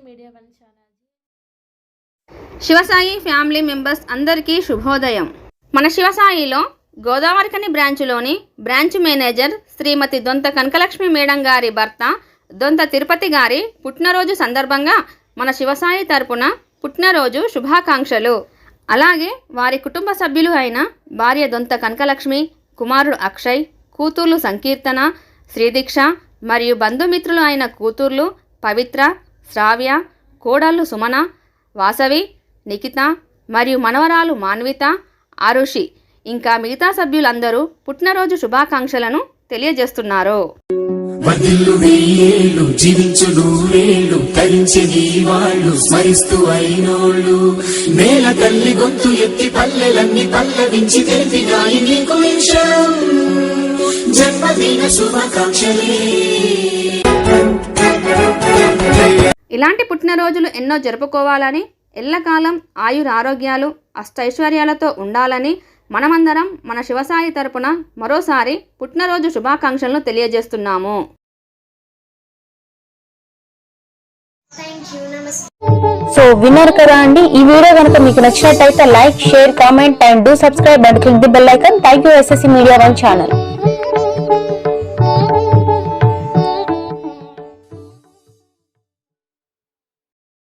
Media one channel Shivasai family members అందరికీ శుభోదయం. మన శివసాయిలో గోదావరికని బ్రాంచ్లోని branch manager Shrimati Donta Kanakalakshmi madam గారి భర్త దొంత తిరుపతి గారి పుట్టినరోజు సందర్భంగా మన శివసాయి తరపున పుట్టినరోజు శుభాకాంక్షలు. అలాగే వారి కుటుంబ సభ్యులు అయిన భార్య దొంత కనకలక్ష్మి కుమారుడు అక్షయ్ కూతుర్లు సంకీర్తన శ్రీదీక్ష మరియు బంధుమిత్రులు అయిన కూతుర్లు పవిత్ర శ్రావ్య కోడళ్ళు సుమన వాసవి నిఖిత మరియు మనవరాలు మాన్విత ఆరుషి. ఇంకా మిగతా సభ్యులందరూ పుట్టినరోజు శుభాకాంక్షలను తెలియజేస్తున్నారు. వదిల్లు వెయ్యేళ్ళు జీవించు నూరేళ్ళు తరించెది వాళ్ళు స్మరిస్తూ అయినోళ్ళు. నేల తల్లి గొంతు ఎత్తి పల్లెలన్నీ పల్లవించి తెలిపినాయి నీకు విషయం జన్మదిన శుభాకాంక్షలే. ఇలాంటి పుట్టినరోజులు ఎన్నో జరుపుకోవాలని ఎల్లకాలం ఆయురారోగ్యాలు అష్టైశ్వర్యాలతో ఉండాలని మనమందరం మన శివసాయి తరపున మరోసారి పుట్టినరోజు శుభాకాంక్షలను తెలియజేస్తున్నాము. సో విన్నారు కదా అండి ఈ వీడియో కనుక మీకు నచ్చినట్టయితే like share comment and do subscribe and click the bell icon. Thank you SSC media one channel.